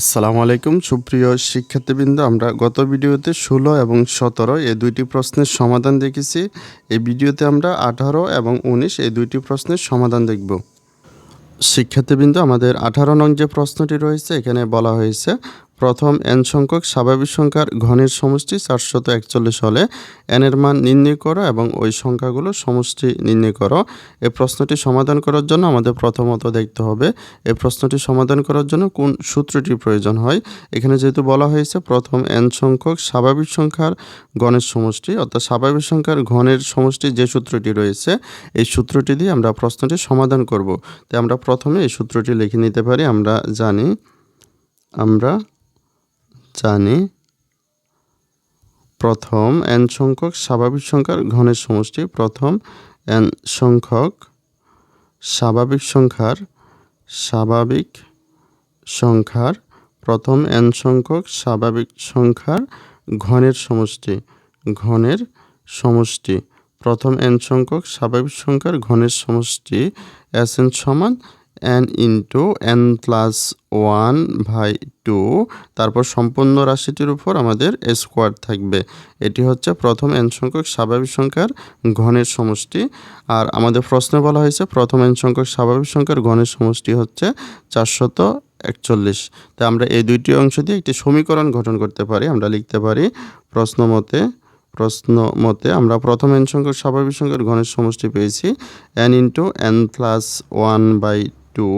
আসসালামু আলাইকুম। সুপ্রিয় শিক্ষার্থীবৃন্দ, আমরা গত ভিডিওতে ষোলো এবং সতেরো এই দুইটি প্রশ্নের সমাধান দেখেছি। এই ভিডিওতে আমরা আঠারো এবং উনিশ এই দুইটি প্রশ্নের সমাধান দেখব। শিক্ষার্থীবৃন্দ, আমাদের আঠারো নং যে প্রশ্নটি রয়েছে, এখানে বলা হয়েছে প্রথম এন সংখ্যক স্বাভাবিক সংখ্যার ঘনের সমষ্টি চারশত একচল্লিশ হলে এনের মান নির্ণয় করো এবং ওই সংখ্যাগুলো সমষ্টি নির্ণয় করো। এই প্রশ্নটি সমাধান করার জন্য আমাদের প্রথমত দেখতে হবে, এই প্রশ্নটি সমাধান করার জন্য কোন সূত্রটি প্রয়োজন হয়। এখানে যেহেতু বলা হয়েছে প্রথম এন সংখ্যক স্বাভাবিক সংখ্যার গণের সমষ্টি, অর্থাৎ স্বাভাবিক সংখ্যার ঘনের সমষ্টি যে সূত্রটি রয়েছে, এই সূত্রটি দিয়ে আমরা প্রশ্নটি সমাধান করব। তাই আমরা প্রথমে এই সূত্রটি লিখে নিতে পারি, আমরা জানি, আমরা জানি। প্রথম এন সংখ্যক স্বাভাবিক সংখ্যার ঘনের সমষ্টি। প্রথম এন সংখ্যক স্বাভাবিক সংখ্যার স্বাভাবিক সংখ্যার। প্রথম এন সংখ্যক স্বাভাবিক সংখ্যার ঘনের সমষ্টি। ঘনের সমষ্টি। প্রথম এন সংখ্যক স্বাভাবিক সংখ্যার ঘনের সমষ্টি। এস এন সমান N into N plus one by two তারপর সম্পূর্ণ রাশিটির উপর আমাদের স্কোয়ার থাকবে। এটি হচ্ছে প্রথম এন সংখ্যক স্বাভাবিক সংখ্যার ঘনের সমষ্টি। আর আমাদের প্রশ্নে বলা হয়েছে, প্রথম এন সংখ্যক স্বাভাবিক সংখ্যার ঘনের সমষ্টি হচ্ছে চারশত একচল্লিশ। তাই আমরা এই দুইটি অংশ দিয়ে একটি সমীকরণ গঠন করতে পারি। আমরা লিখতে পারি, প্রশ্ন মতে প্রশ্ন মতে আমরা প্রথম এন সংখ্যক স্বাভাবিক সংখ্যার ঘনের সমষ্টি পেয়েছি। N into N plus one by two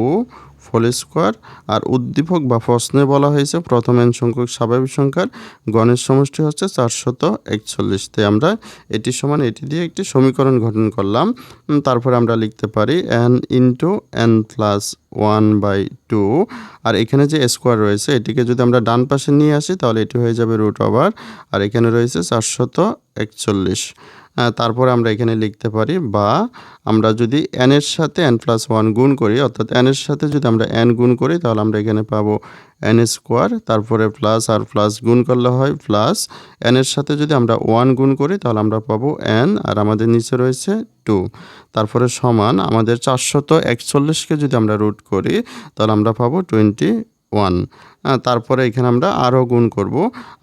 whole square, আর উদ্দীপক বা প্রশ্নে বলা হয়েছে প্রথম এন সংখ্যক স্বাভাবিক সংখ্যার গণের সমষ্টি হচ্ছে চারশত একচল্লিশ। তাই আমরা এটি সমান এটি দিয়ে একটি সমীকরণ গঠন করলাম। তারপরে আমরা লিখতে পারি N into N plus one by two আর এখানে যে স্কোয়ার রয়েছে, এটিকে যদি আমরা ডান পাশে নিয়ে আসি, তাহলে এটি হয়ে যাবে রুট ওভার আর এখানে রয়েছে চারশত একচল্লিশ। তারপরে আমরা এখানে লিখতে পারি বা আমরা যদি এন এর সাথে এন প্লাস ওয়ান গুণ করি, অর্থাৎ এন এর সাথে যদি আমরা এন গুণ করি, তাহলে আমরা এখানে পাবো এন স্কোয়ার তারপরে প্লাস আর প্লাস গুণ করলে হয় প্লাস এন এর সাথে যদি আমরা ওয়ান গুণ করি, তাহলে আমরা পাবো এন আর আমাদের নিচে রয়েছে টু তারপরে সমান আমাদের চারশত একচল্লিশকে যদি আমরা রুট করি, তাহলে আমরা পাবো টোয়েন্টি ওয়ান তারপরে এখানে আমরা আরও গুণ করব।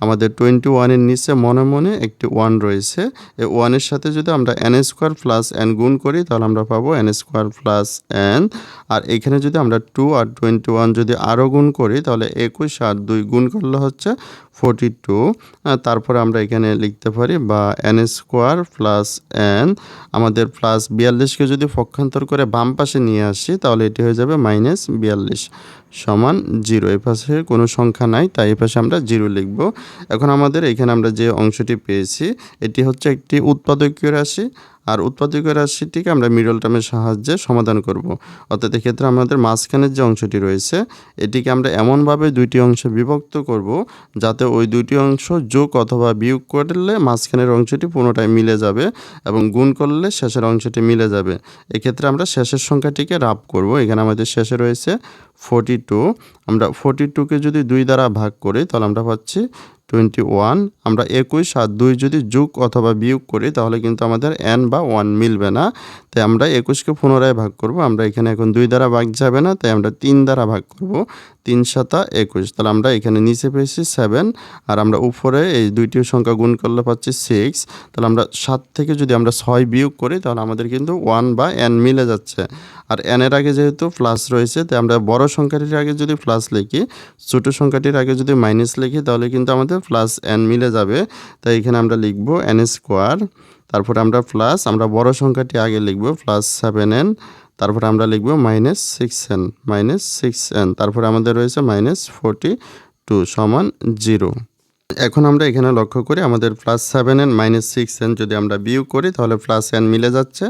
আমাদের টোয়েন্টি ওয়ানের নিচে মনে মনে একটি ওয়ান রয়েছে। এই ওয়ানের সাথে যদি আমরা এন স্কোয়ার প্লাস এন গুণ করি, তাহলে আমরা পাবো এন স্কোয়ার প্লাস এন আর এখানে যদি আমরা টু আর টোয়েন্টি ওয়ান যদি আরও গুণ করি, তাহলে একুশ আর দুই গুণ করলে হচ্ছে ফোরটি টু তারপরে আমরা এখানে লিখতে পারি বা এন স্কোয়ার প্লাস এন আমাদের প্লাস বিয়াল্লিশকে যদি পক্ষান্তর করে বাম পাশে নিয়ে আসি, তাহলে এটি হয়ে যাবে মাইনাস বিয়াল্লিশ সমান জিরো এই পাশে কোনো সংখ্যা নাই, তাই এপাশে পাশে আমরা জিরো লিখব। এখন আমাদের এখানে আমরা যে অংশটি পেয়েছি, এটি হচ্ছে একটি উৎপাদকীয় রাশি। আর উৎপাদকীয় রাশিটিকে আমরা মিডল টার্মের সাহায্যে সমাধান করব। অর্থাৎ এক্ষেত্রে আমাদের মাঝখানের যে অংশটি রয়েছে, এটিকে আমরা এমনভাবে দুইটি অংশে বিভক্ত করব যাতে ওই দুইটি অংশ যোগ অথবা বিয়োগ করলে মাঝখানের অংশটি পুরোটাই মিলে যাবে এবং গুণ করলে শেষের অংশটি মিলে যাবে। এক্ষেত্রে আমরা শেষের সংখ্যাটিকে রাপ করব। এখানে আমাদের শেষে রয়েছে ফোরটি টু আমরা ফোরটি টুকে যদি দুই দ্বারা ভাগ করি, তাহলে আমরা পাচ্ছি টোয়েন্টি ওয়ান, আমরা একুশ আর দুই যদি যোগ অথবা বিয়োগ করি, তাহলে কিন্তু আমাদের এন বা ওয়ান মিলবে না। তাই আমরা একুশকে পুনরায় ভাগ করব। আমরা এখানে এখন দুই দ্বারা ভাগ যাবে না, তাই আমরা তিন দ্বারা ভাগ করব। তিন সাতা একুশ। তাহলে আমরা এখানে নিচে পেয়েছি সেভেন আর আমরা উপরে এই দুইটি সংখ্যা গুণ করলে পাচ্ছি সিক্স তাহলে আমরা সাত থেকে যদি আমরা ছয় বিয়োগ করি, তাহলে আমাদের কিন্তু ওয়ান বা এন মিলে যাচ্ছে। আর এনের আগে যেহেতু প্লাস রয়েছে, তাই আমরা বড় সংখ্যাটির আগে যদি প্লাস লিখি, ছোটো সংখ্যাটির আগে যদি মাইনাস লিখি, তাহলে কিন্তু আমাদের প্লাস এন মিলে যাবে। তাই এখানে আমরা লিখব এন স্কোয়ার তারপরে আমরা প্লাস আমরা বড় সংখ্যাটি আগে লিখব প্লাস সেভেন এন তারপরে আমরা লিখব minus six N minus six N তারপরে আমাদের রয়েছে মাইনাস ফোরটি টু সমান জিরো এখন আমরা এখানে লক্ষ্য করি আমাদের plus seven N minus six N যদি আমরা বিয়োগ করি, তাহলে প্লাস এন মিলে যাচ্ছে।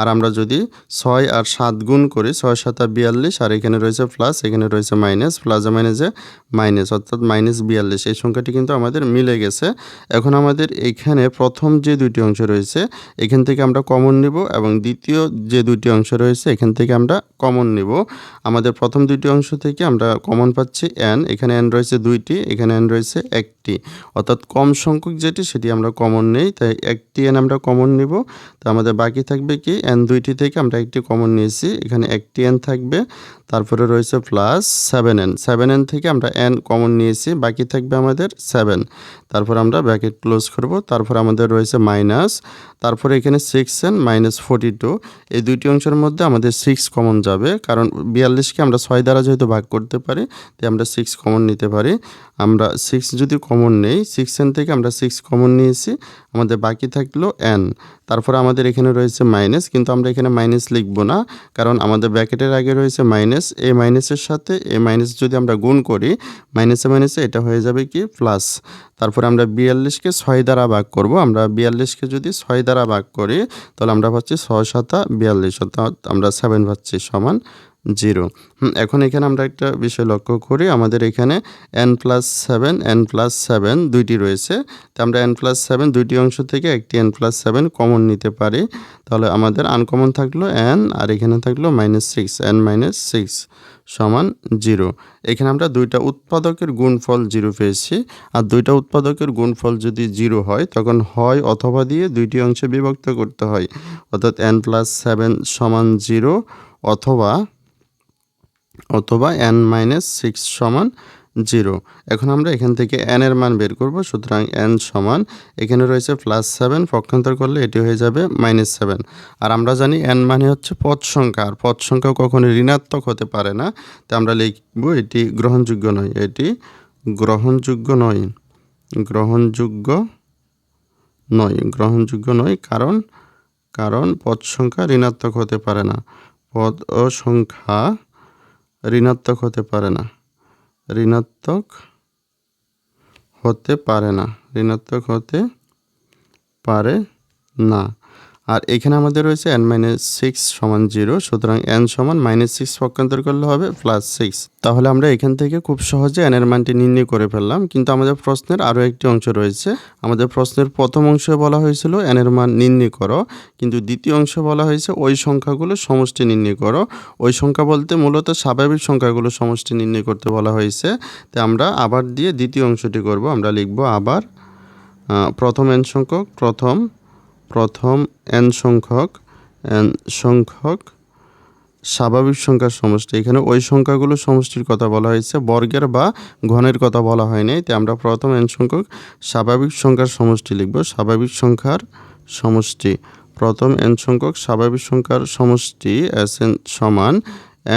আর আমরা যদি ছয় আর সাত গুণ করি, ছয়, সাতা বিয়াল্লিশ, আর এখানে রয়েছে প্লাস এখানে রয়েছে মাইনাস প্লাসে মাইনাসে মাইনাস অর্থাৎ মাইনাস বিয়াল্লিশ। এই সংখ্যাটি কিন্তু আমাদের মিলে গেছে। এখন আমাদের এখানে প্রথম যে দুইটি অংশ রয়েছে, এখান থেকে আমরা কমন নিব এবং দ্বিতীয় যে দুটি অংশ রয়েছে, এখান থেকে আমরা কমন নিব। আমাদের প্রথম দুইটি অংশ থেকে আমরা কমন পাচ্ছি এন এখানে এন রয়েছে দুইটি, এখানে এন রয়েছে একটি। অর্থাৎ কম সংখ্যক যেটি, সেটি আমরা কমন নেই, তাই একটি এন আমরা কমন নিব। তো আমাদের বাকি থাকবে কি? এন দুইটি থেকে আমরা একটি কমন নিয়েছি, এখানে একটি এন থাকবে, তারপরে রয়েছে plus seven N seven N থেকে আমরা এন কমন নিয়েছি, বাকি থাকবে আমাদের সেভেন তারপর আমরা ব্র্যাকেট ক্লোজ করব, তারপর আমাদের রয়েছে মাইনাস তারপরে এখানে six N minus forty two এই দুইটি অংশের মধ্যে আমাদের সিক্স কমন যাবে, কারণ বিয়াল্লিশকে আমরা ছয় দ্বারা যেহেতু ভাগ করতে পারি, তাই আমরা সিক্স কমন নিতে পারি। আমরা সিক্স যদি কমন নেই সিক্স এন থেকে আমরা সিক্স কমন নিয়েছি, আমাদের বাকি থাকল এন তারপরে আমাদের এখানে রয়েছে মাইনাস কিন্তু আমরা এখানে মাইনাস লিখব না, কারণ আমাদের ব্র্যাকেটের আগে রয়েছে মাইনাস এই মাইনাসের সাথে এই মাইনাস যদি আমরা গুণ করি মাইনাসে মাইনাসে এটা হয়ে যাবে কি? প্লাস তারপরে আমরা বিয়াল্লিশকে ছয় দ্বারা ভাগ করব, আমরা বিয়াল্লিশকে যদি ছয় দ্বারা ভাগ করি, তাহলে আমরা পাচ্ছি ছয় সাতা বিয়াল্লিশ, অর্থাৎ আমরা সেভেন পাচ্ছি সমান জিরো। এখন এখানে আমরা একটা বিষয় লক্ষ্য করি। আমাদের এখানে N plus seven N plus seven দুইটি রয়েছে। তো আমরা এন প্লাস সেভেন দুইটি অংশ থেকে একটি এন প্লাস সেভেন কমন নিতে পারি। তাহলে আমাদের আনকমন থাকল এন আর এখানে থাকল minus six N minus six সমান জিরো। এখানে আমরা দুইটা উৎপাদকের গুণফল জিরো পেয়েছি। আর দুইটা উৎপাদকের গুণফল যদি জিরো হয়, তখন হয় অথবা দিয়ে দুইটি অংশে বিভক্ত করতে হয়। অর্থাৎ এন প্লাস সেভেন সমান জিরো অথবা অথবা এন মাইনাস সিক্স সমান জিরো এখন আমরা এখান থেকে এন এর মান বের করব, সুতরাং এন সমান, এখানে রয়েছে প্লাস সেভেন পক্ষান্তর করলে এটি হয়ে যাবে মাইনাস সেভেন আর আমরা জানি এন মানে হচ্ছে পদ সংখ্যা, আর পদ সংখ্যা কখনো ঋণাত্মক হতে পারে না তো আমরা লিখব এটি গ্রহণযোগ্য নয়। এটি গ্রহণযোগ্য নয় গ্রহণযোগ্য নয় গ্রহণযোগ্য নয় কারণ কারণ পদ সংখ্যা ঋণাত্মক হতে পারে না। পদ ও সংখ্যা ঋণাত্মক হতে পারে না। ঋণাত্মক হতে পারে না। ঋণাত্মক হতে পারে না। আর এখানে আমাদের রয়েছে এন মাইনাস সিক্স সমান জিরো সুতরাং এন সমান মাইনাস সিক্স পক্ষান্তর করলে হবে প্লাস সিক্স তাহলে আমরা এখান থেকে খুব সহজে এনের মানটি নির্ণয় করে ফেললাম, কিন্তু আমাদের প্রশ্নের আরও একটি অংশ রয়েছে। আমাদের প্রশ্নের প্রথম অংশে বলা হয়েছিল এনের মান নির্ণয় করো, কিন্তু দ্বিতীয় অংশে বলা হয়েছে ওই সংখ্যাগুলো সমষ্টি নির্ণয় করো। ওই সংখ্যা বলতে মূলত স্বাভাবিক সংখ্যাগুলো সমষ্টি নির্ণয় করতে বলা হয়েছে। তো আমরা আবার দিয়ে দ্বিতীয় অংশটি করব, আমরা লিখব আবার প্রথম এন সংখ্যক, প্রথম প্রথম এন সংখ্যক এন সংখ্যক স্বাভাবিক সংখ্যার সমষ্টি। এখানে ওই সংখ্যাগুলো সমষ্টির কথা বলা হয়েছে, বর্গের বা ঘনের কথা বলা হয়নি তাই আমরা প্রথম এন সংখ্যক স্বাভাবিক সংখ্যার সমষ্টি লিখব, স্বাভাবিক সংখ্যার সমষ্টি। প্রথম এন সংখ্যক স্বাভাবিক সংখ্যার সমষ্টি এস এন সমান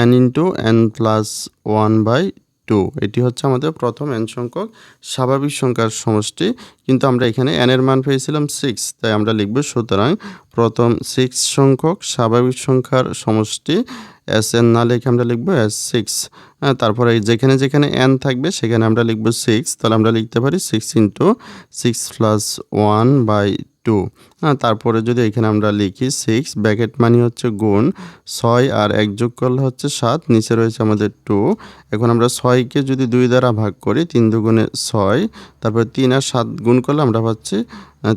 N into N plus one by two. এটি হচ্ছে আমাদের প্রথম এন সংখ্যক স্বাভাবিক সংখ্যার সমষ্টি। কিন্তু আমরা এখানে এনের মান পেয়েছিলাম সিক্স তাই আমরা লিখব সুতরাং প্রথম সিক্স সংখ্যক স্বাভাবিক সংখ্যার সমষ্টি এস এন না লিখে আমরা লিখব এস সিক্স তারপরে যেখানে যেখানে এন থাকবে সেখানে আমরা লিখব সিক্স তাহলে আমরা লিখতে পারি six into six plus one by two হ্যাঁ তারপরে যদি এখানে আমরা লিখি সিক্স ব্যাকেট মানি হচ্ছে গুণ, ছয় আর এক যোগ করলে হচ্ছে সাত, নিচে রয়েছে আমাদের টু এখন আমরা ছয়কে যদি দুই দ্বারা ভাগ করি, তিন দুগুণে ছয়, তারপরে তিন আর সাত গুণ করলে আমরা পাচ্ছি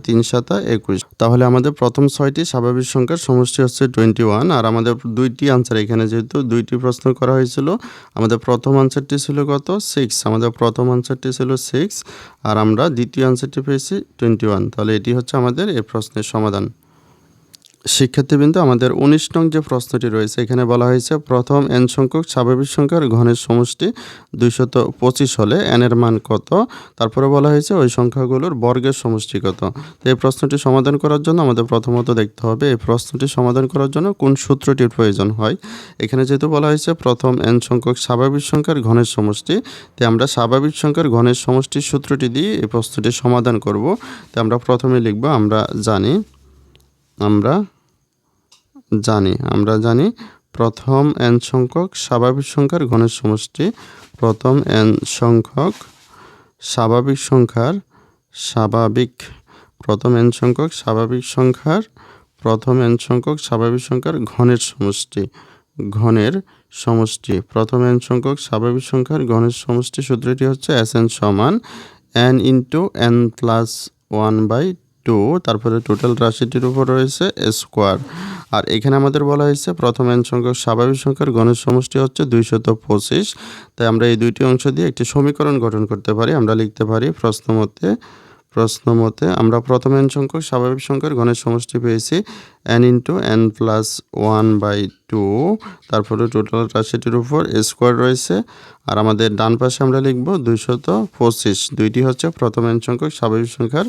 তিন সাতা একুশ। তাহলে আমাদের প্রথম ছয়টি স্বাভাবিক সংখ্যার সমষ্টি হচ্ছে টোয়েন্টি ওয়ান আর আমাদের দুইটি আনসার এখানে যেহেতু দুইটি প্রশ্ন করা হয়েছিল, আমাদের প্রথম আনসারটি ছিল কত? সিক্স আমাদের প্রথম আনসারটি ছিল সিক্স আর আমরা দ্বিতীয় আনসারটি পেয়েছি টোয়েন্টি ওয়ান তাহলে এটি হচ্ছে আমাদের এই প্রশ্নের সমাধান। শিক্ষার্থীবৃন্দ, আমাদের উনিশ নং যে প্রশ্নটি রয়েছে, এখানে বলা হয়েছে, প্রথম এন সংখ্যক স্বাভাবিক সংখ্যার ঘনের সমষ্টি দুইশত পঁচিশ হলে এনের মান কত? তারপরে বলা হয়েছে, ওই সংখ্যাগুলোর বর্গের সমষ্টি কত? তো এই প্রশ্নটি সমাধান করার জন্য আমাদের প্রথমত দেখতে হবে, এই প্রশ্নটি সমাধান করার জন্য কোন সূত্রটির প্রয়োজন হয়? এখানে যেহেতু বলা হয়েছে, প্রথম এন সংখ্যক স্বাভাবিক সংখ্যার ঘনের সমষ্টি, তাই আমরা স্বাভাবিক সংখ্যার ঘনের সমষ্টির সূত্রটি দিয়ে এই প্রশ্নটি সমাধান করব। তো আমরা প্রথমে লিখব, আমরা জানি আমরা জানি আমরা জানি প্রথম এন সংখ্যক স্বাভাবিক সংখ্যার ঘনের সমষ্টি, প্রথম এন সংখ্যক স্বাভাবিক সংখ্যার স্বাভাবিক, প্রথম এন সংখ্যক স্বাভাবিক সংখ্যার, প্রথম এন সংখ্যক স্বাভাবিক সংখ্যার ঘনের সমষ্টি ঘনের সমষ্টি, প্রথম এন সংখ্যক স্বাভাবিক সংখ্যার ঘনের সমষ্টি সূত্রটি হচ্ছে এস এন সমান N into N plus one by two, তারপরে টোটাল রাশিটির উপর রয়েছে স্কোয়ার আর এখানে আমাদের বলা হয়েছে প্রথম এন সংখ্যক স্বাভাবিক সংখ্যার গণের সমষ্টি হচ্ছে দুইশত পঁচিশ। তাই আমরা এই দুইটি অংশ দিয়ে একটি সমীকরণ গঠন করতে পারি। আমরা লিখতে পারি প্রশ্ন মতে প্রশ্ন মতে আমরা প্রথম এন সংখ্যক, স্বাভাবিক সংখ্যার গণের সমষ্টি পেয়েছি N into N plus one by two তারপরে টোটাল রাশিটির উপর স্কোয়ার রয়েছে, আর আমাদের ডান পাশে আমরা লিখব দুইশত পঁচিশ, দুইটি হচ্ছে প্রথম এন সংখ্যক, স্বাভাবিক সংখ্যার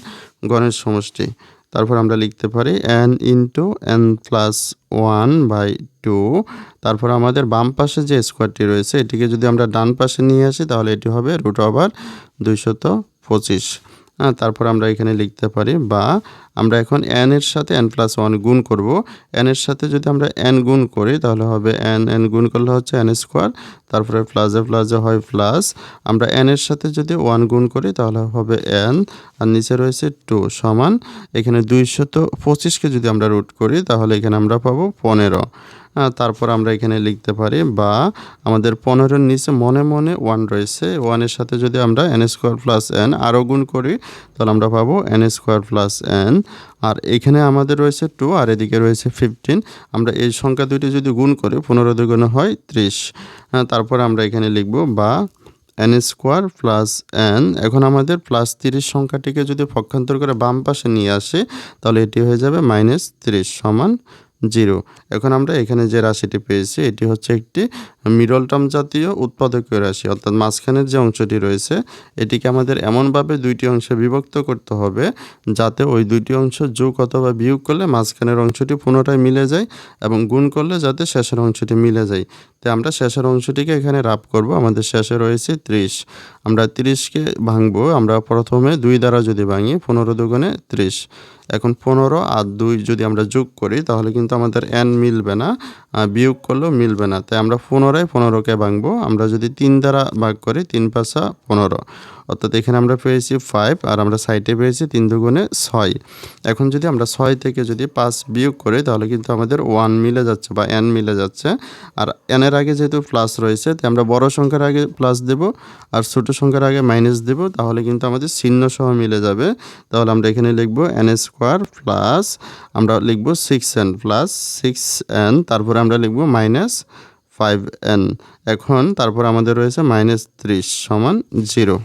গণের সমষ্টি, তারপর আমরা লিখতে পারি N into N plus one by two তারপর আমাদের বাম পাশে যে স্কোয়ারটি রয়েছে, এটিকে যদি আমরা ডান পাশে নিয়ে আসি, তাহলে এটি হবে রুট ওভার দুইশত পঁচিশ। তারপর আমরা এখানে লিখতে পারি বা আমরা এখন এন এর সাথে এন প্লাস ওয়ান গুণ করব। এন এর সাথে যদি আমরা এন গুণ করি তাহলে হবে এন এন গুণ করলে হচ্ছে এন স্কোয়ার তারপরে প্লাসে প্লাসে হয় প্লাস আমরা এন এর সাথে যদি ওয়ান গুণ করি তাহলে হবে এন আর নিচে রয়েছে টু সমান। এখানে দুইশত পঁচিশকে যদি আমরা রুট করি তাহলে এখানে আমরা পাবো পনেরো। হ্যাঁ, তারপর আমরা এখানে লিখতে পারি, বা আমাদের পনেরোর নিচে মনে মনে ওয়ান রয়েছে ওয়ানের সাথে যদি আমরা এন স্কোয়ার প্লাস এন আরও গুণ করি, তাহলে আমরা পাবো এন স্কোয়ার প্লাস এন আর এখানে আমাদের রয়েছে টু আর এদিকে রয়েছে ফিফটিন আমরা এই সংখ্যা দুইটি যদি গুণ করি, পনেরো দুগুণে হয় ত্রিশ তারপর আমরা এখানে লিখব, বা এন স্কোয়ার প্লাস এন এখন আমাদের প্লাস তিরিশ সংখ্যাটিকে যদি পক্ষান্তর করে বাম পাশে নিয়ে আসি, তাহলে এটি হয়ে যাবে মাইনাস তিরিশ সমান জিরো। এখন আমরা এখানে যে রাশিটি পেয়েছি, এটি হচ্ছে একটি মিডল টার্ম জাতীয় উৎপাদকীয় রাশি। অর্থাৎ মাঝখানের যে অংশটি রয়েছে, এটিকে আমাদের এমনভাবে দুইটি অংশে বিভক্ত করতে হবে, যাতে ওই দুইটি অংশ যোগ অথবা বিয়োগ করলে মাঝখানের অংশটি পুনরায় মিলে যায় এবং গুণ করলে যাতে শেষের অংশটি মিলে যায়। তাই আমরা শেষের অংশটিকে এখানে রাপ করব। আমাদের শেষে রয়েছে ত্রিশ। আমরা ত্রিশকে ভাঙবো। আমরা প্রথমে দুই দ্বারা যদি ভাঙি, পনেরো দুগুণে ত্রিশ। এখন পনেরো আর দুই যদি আমরা যোগ করি, তাহলে কিন্তু আমাদের এন মিলবে না বিয়োগ করলেও মিলবে না। তাই আমরা পনেরোয় পনেরোকে ভাঙবো। আমরা যদি তিন দ্বারা ভাগ করি, তিন পাঁচা পনেরো। অর্থাৎ এখানে আমরা পেয়েছি ফাইভ আর আমরা সাইডে পেয়েছি তিন দুগুণে ছয়। এখন যদি আমরা ছয় থেকে যদি পাঁচ বিয়োগ করি, তাহলে কিন্তু আমাদের ওয়ান মিলে যাচ্ছে বা এন মিলে যাচ্ছে। আর এনের আগে যেহেতু প্লাস রয়েছে, তাই আমরা বড় সংখ্যার আগে প্লাস দেব আর ছোটো সংখ্যার আগে মাইনাস দেব, তাহলে কিন্তু আমাদের চিহ্ন সহ মিলে যাবে। তাহলে আমরা এখানে লিখব এন স্কোয়ার প্লাস আমরা লিখব six N plus six N তারপরে আমরা লিখব মাইনাস ফাইভ এন এখন তারপর আমাদের রয়েছে মাইনাস ত্রিশ সমান জিরো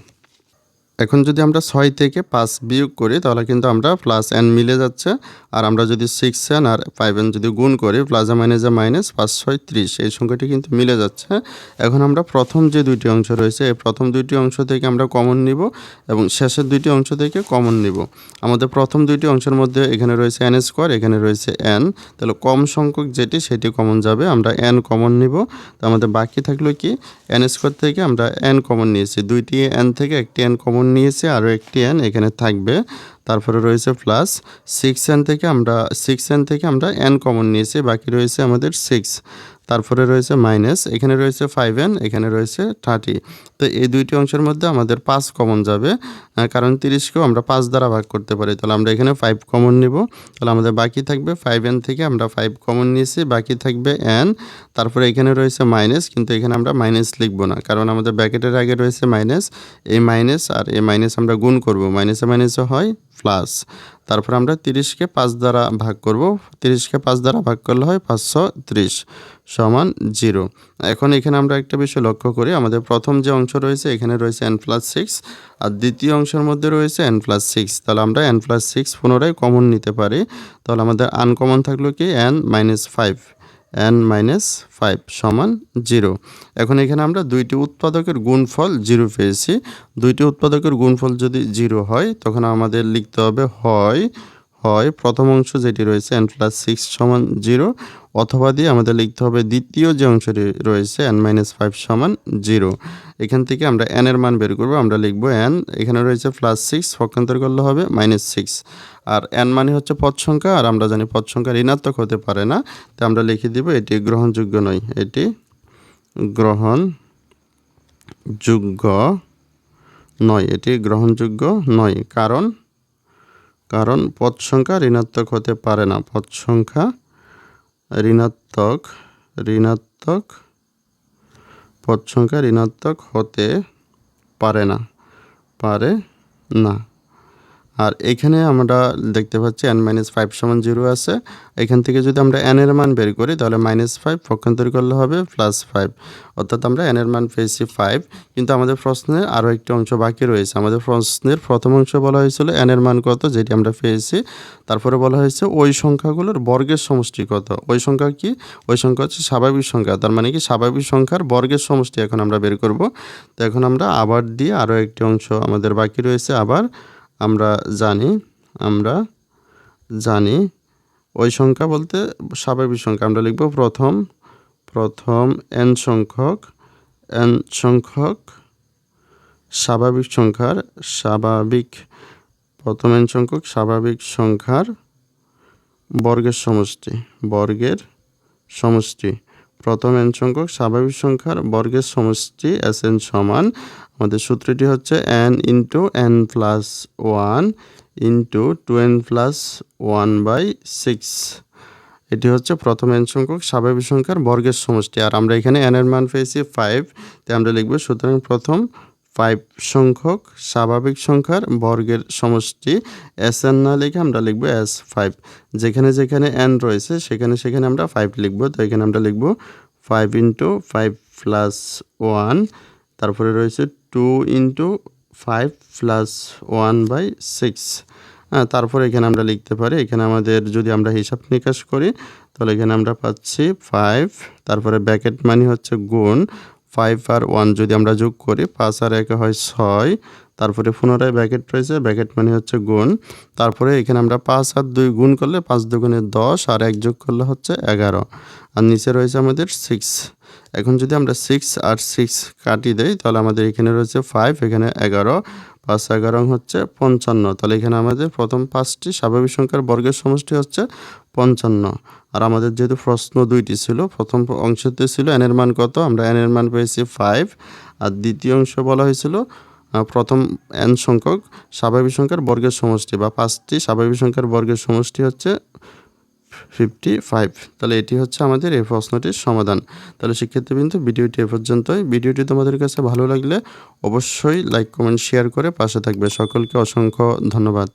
এখন যদি আমরা ছয় থেকে পাঁচ বিয়োগ করি, তাহলে কিন্তু আমরা প্লাস এন মিলে যাচ্ছে। আর আমরা যদি সিক্স এন আর ফাইভ এন যদি গুণ করি প্লাসা মাইনাসে মাইনাস পাঁচ ছয় ত্রিশ, এই সংখ্যাটি কিন্তু মিলে যাচ্ছে। এখন আমরা প্রথম যে দুইটি অংশ রয়েছে, এই প্রথম দুইটি অংশ থেকে আমরা কমন নিব এবং শেষের দুইটি অংশ থেকে কমন নিব। আমাদের প্রথম দুইটি অংশের মধ্যে এখানে রয়েছে এন স্কোয়ার এখানে রয়েছে এন তাহলে কম সংখ্যক যেটি, সেটি কমন যাবে, আমরা এন কমন নিব। তো আমাদের বাকি থাকল কি? এন স্কোয়ার থেকে আমরা এন কমন নিয়েছি। দুইটি এন থেকে একটি এন কমন নিয়েছি, আরও একটি এন এখানে থাকবে। তারপরে রয়েছে প্লাস সিক্স এন থেকে আমরা সিক্স এন থেকে আমরা এন কমন নিয়েছি, বাকি রয়েছে আমাদের সিক্স তারপরে রয়েছে মাইনাস এখানে রয়েছে ফাইভ এন এখানে রয়েছে থার্টি তো এই দুইটি অংশের মধ্যে আমাদের পাঁচ কমন যাবে কারণ তিরিশকেও আমরা পাঁচ দ্বারা ভাগ করতে পারি। তাহলে আমরা এখানে ফাইভ কমন নিব। তাহলে আমাদের বাকি থাকবে ফাইভ এন থেকে আমরা ফাইভ কমন নিয়েছি, বাকি থাকবে এন তারপরে এখানে রয়েছে মাইনাস কিন্তু এখানে আমরা মাইনাস লিখব না, কারণ আমাদের ব্যাকেটের আগে রয়েছে মাইনাস এই মাইনাস আর এই মাইনাস আমরা গুণ করব। মাইনাসে মাইনাসে হয় প্লাস তারপর আমরা তিরিশকে পাঁচ দ্বারা ভাগ করব। তিরিশকে পাঁচ দ্বারা ভাগ করলে হয় পাঁচশো ত্রিশ। সমান জিরো। এখন এখানে আমরা একটা বিষয় লক্ষ্য করি। আমাদের প্রথম যে অংশ রয়েছে, এখানে রয়েছে এন প্লাস সিক্স আর দ্বিতীয় অংশের মধ্যে রয়েছে এন প্লাস সিক্স তাহলে আমরা এন প্লাস সিক্স পুনরায় কমন নিতে পারি। তাহলে আমাদের আনকমন থাকল কি? N minus five N minus five সমান জিরো। এখন এখানে আমরা দুইটি উৎপাদকের গুণফল জিরো পেয়েছি। দুইটি উৎপাদকের গুণফল যদি জিরো হয়, তখন আমাদের লিখতে হবে হয় হয় প্রথম অংশ যেটি রয়েছে এন প্লাস সিক্স সমান জিরো। অথবা দিয়ে আমাদের লিখতে হবে দ্বিতীয় যে অংশটি রয়েছে এন মাইনাস ফাইভ সমান জিরো এখান থেকে আমরা এন এর মান বের করব, আমরা লিখব এন এখানে রয়েছে প্লাস সিক্স পক্ষান্তর করলে হবে মাইনাস সিক্স আর এন মানে হচ্ছে পদ সংখ্যা, আর আমরা জানি পদ সংখ্যা ঋণাত্মক হতে পারে না তাই আমরা লিখে দিব এটি গ্রহণযোগ্য নয়, এটি গ্রহণযোগ্য নয়, এটি গ্রহণযোগ্য নয়। কারণ কারণ পদ সংখ্যা ঋণাত্মক হতে পারে না, পদ সংখ্যা ঋণাত্মক ঋণাত্মক পদ সংখ্যা ঋণাত্মক হতে পারে না পারে না। আর এখানে আমরা দেখতে পাচ্ছি এন মাইনাস ফাইভ সমান জিরো আছে। এখান থেকে যদি আমরা এন এর মান বের করি, তাহলে মাইনাস ফাইভ পক্ষান্তর করলে হবে প্লাস ফাইভ অর্থাৎ আমরা এন এর মান পেয়েছি ফাইভ কিন্তু আমাদের প্রশ্নের আরও একটি অংশ বাকি রয়েছে। আমাদের প্রশ্নের প্রথম অংশ বলা হয়েছিল এন এর মান কত, যেটি আমরা পেয়েছি। তারপরে বলা হয়েছে ওই সংখ্যাগুলোর বর্গের সমষ্টি কত। ওই সংখ্যা কি? ওই সংখ্যা হচ্ছে স্বাভাবিক সংখ্যা। তার মানে কি? স্বাভাবিক সংখ্যার বর্গের সমষ্টি এখন আমরা বের করব। তো এখন আমরা আবার দিয়ে আরও একটি অংশ আমাদের বাকি রয়েছে আবার। আমরা জানি আমরা জানি, ওই সংখ্যা বলতে স্বাভাবিক সংখ্যা। আমরা লিখব প্রথম প্রথম এন সংখ্যক এন সংখ্যক স্বাভাবিক সংখ্যার, স্বাভাবিক, প্রথম এন সংখ্যক স্বাভাবিক সংখ্যার বর্গের সমষ্টি বর্গের সমষ্টি। প্রথম এন সংখ্যক স্বাভাবিক সংখ্যার বর্গের সমষ্টি এস এন সমান। আমাদের সূত্রটি হচ্ছে N into N plus one into two N plus one by six এটি হচ্ছে প্রথম এন সংখ্যক স্বাভাবিক সংখ্যার বর্গের সমষ্টি। আর আমরা এখানে এন এর মান পেয়েছি ফাইভ তাই আমরা লিখব সুতরাং প্রথম ফাইভ সংখ্যক স্বাভাবিক সংখ্যার বর্গের সমষ্টি এস এন না লিখে আমরা লিখব এস ফাইভ যেখানে যেখানে এন রয়েছে, সেখানে সেখানে আমরা ফাইভ লিখব। তো এখানে আমরা লিখব five into five plus one তারপরে রয়েছে two into five plus one by six হ্যাঁ তারপরে এখানে আমরা লিখতে পারি, এখানে আমাদের যদি আমরা হিসাব নিকাশ করি, তাহলে এখানে আমরা পাচ্ছি ফাইভ তারপরে ব্যাকেট মানি হচ্ছে গুণ। ফাইভ আর ওয়ান যদি আমরা যোগ করি, পাঁচ আর একে হয় ছয়, তারপরে পুনরায় ব্যাকেট রয়েছে ব্যাকেট মানে হচ্ছে গুণ। তারপরে এখানে আমরা পাঁচ আর দুই গুণ করলে পাঁচ দুগুণে দশ আর এক যোগ করলে হচ্ছে এগারো। আর নিচে রয়েছে আমাদের সিক্স এখন যদি আমরা সিক্স আর সিক্স কাটি দেই, তাহলে আমাদের এখানে রয়েছে ফাইভ এখানে এগারো। পাঁচ এগারো হচ্ছে পঞ্চান্ন। তাহলে এখানে আমাদের প্রথম পাঁচটি স্বাভাবিক সংখ্যার বর্গের সমষ্টি হচ্ছে পঞ্চান্ন। আর আমাদের যেহেতু প্রশ্ন দুইটি ছিল, প্রথম অংশতে ছিল এনের মান কত? আমরা এনের মান পেয়েছি ফাইভ আর দ্বিতীয় অংশ বলা হয়েছিল প্রথম এন সংখ্যক স্বাভাবিক সংখ্যার বর্গের সমষ্টি বা পাঁচটি স্বাভাবিক সংখ্যার বর্গের সমষ্টি হচ্ছে ফিফটি ফাইভ তাহলে এটি হচ্ছে আমাদের এই প্রশ্নটির সমাধান। তাহলে শিক্ষার্থীবৃন্দ, ভিডিওটি এ পর্যন্তই। ভিডিওটি তোমাদের কাছে ভালো লাগলে অবশ্যই লাইক কমেন্ট শেয়ার করে পাশে থাকবে। সকলকে অসংখ্য ধন্যবাদ।